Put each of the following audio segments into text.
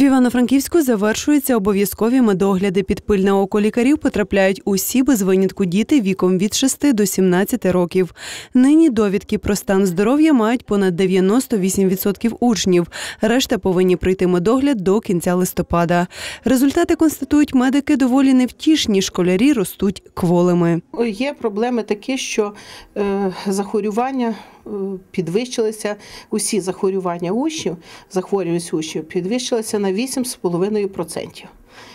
В Івано-Франківську завершуються обов'язкові медогляди. Під пильне око лікарів потрапляють усі без винятку діти віком від 6 до 17 років. Нині довідки про стан здоров'я мають понад 98% учнів. Решта повинні прийти медогляд до кінця листопада. Результати констатують медики доволі невтішні. Школярі ростуть кволими. Є проблеми такі, що е, захворювання підвищилися, усі захворювання учнів, захворюваність учнів підвищилися на 8,5%.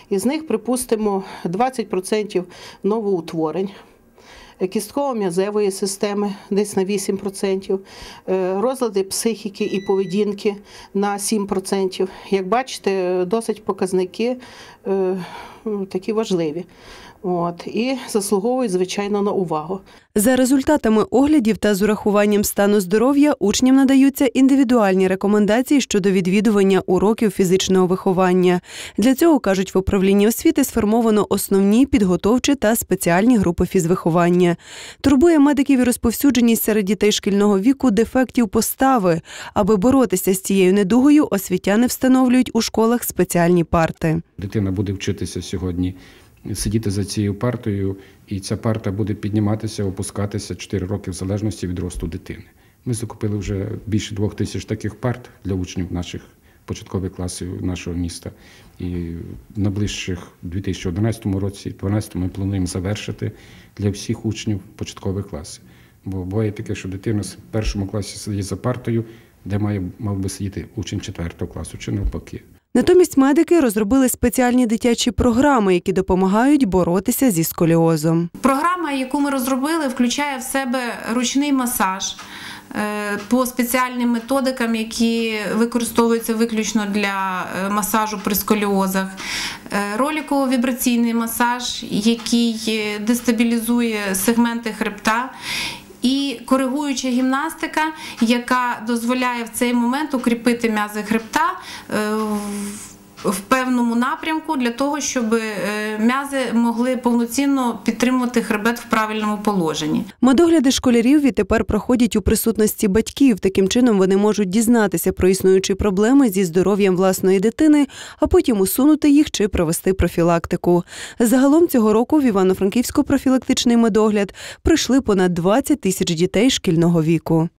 Із них, припустимо, 20% новоутворень. е, Кістково-м'язевої системи десь на 8%, е, розлади психіки і поведінки на 7%. Як бачите, досить показники е, такі важливі. От, і заслуговують, звичайно, на увагу. За результатами оглядів та з урахуванням стану здоров'я учням надаються індивідуальні рекомендації щодо відвідування уроків фізичного виховання. Для цього кажуть в управлінні освіти сформовано основні підготовчі та спеціальні групи фізвиховання. Турбує медиків і розповсюдженість серед дітей шкільного віку дефектів постави. Аби боротися з цією недугою, освітяни встановлюють у школах спеціальні парти. Дитина буде вчитися сьогодні сидіти за цією партою, і ця парта буде підніматися, опускатися 4 роки в залежності від росту дитини. Ми закупили вже більше двох тисяч таких парт для учнів наших початкових класів нашого міста. І в найближчих 2011 році, 2012 ми плануємо завершити для всіх учнів початкових класів. Бо буває таке, що дитина в першому класі сидить за партою, де має мав би сидіти учень 4 класу, чи навпаки. Натомість медики розробили спеціальні дитячі програми, які допомагають боротися зі сколіозом. Програма, яку ми розробили, включає в себе ручний масаж е, по спеціальним методикам, які використовуються виключно для е, масажу при сколіозах. Е, Роліково-вібраційний масаж, який дестабілізує сегменти хребта. І коригуюча гімнастика, яка дозволяє в цей момент укріпити м'язи хребта е, в- певному напрямку для того, щоб е, м'язи могли повноцінно підтримувати хребет в правильному положенні. Медогляди школярів відтепер проходять у присутності батьків. Таким чином вони можуть дізнатися про існуючі проблеми зі здоров'ям власної дитини, а потім усунути їх чи провести профілактику. Загалом цього року в Івано-Франківську профілактичний медогляд прийшли понад 20 тисяч дітей шкільного віку.